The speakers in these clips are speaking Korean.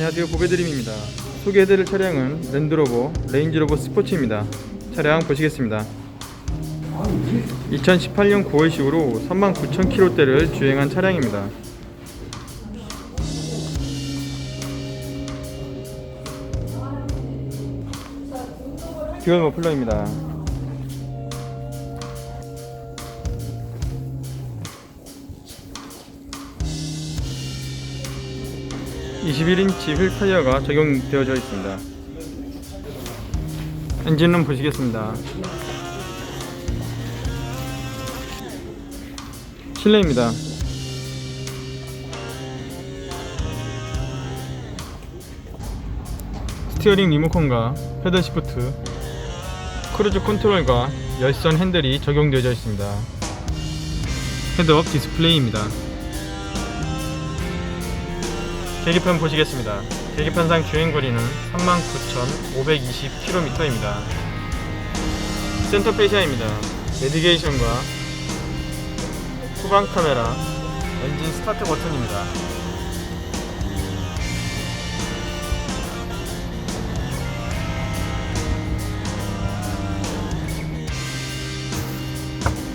안녕하세요. 보배드림입니다. 소개해드릴 차량은 랜드로버 레인지로버 스포츠입니다. 차량 보시겠습니다. 2018년 9월식으로 39,000km대를 주행한 차량입니다. 듀얼 머플러입니다 21인치 휠 타이어가 적용되어져 있습니다. 엔진룸 보시겠습니다. 실내입니다. 스티어링 리모컨과 패들 시프트, 크루즈 컨트롤과 열선 핸들이 적용되어져 있습니다. 헤드업 디스플레이입니다. 계기판 보시겠습니다. 계기판상 주행거리는 39,520km입니다. 센터 페시아입니다. 내비게이션과 후방 카메라, 엔진 스타트 버튼입니다.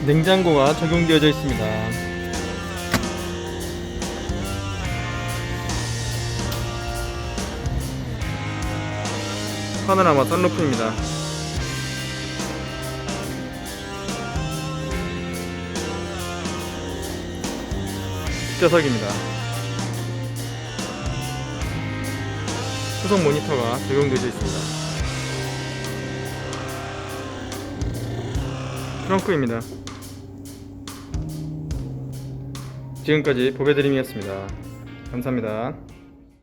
냉장고가 적용되어져 있습니다. 파노라마 썬루프입니다. 뒷좌석입니다. 후속 모니터가 적용되어 있습니다. 트렁크입니다. 지금까지 보배드림이었습니다. 감사합니다.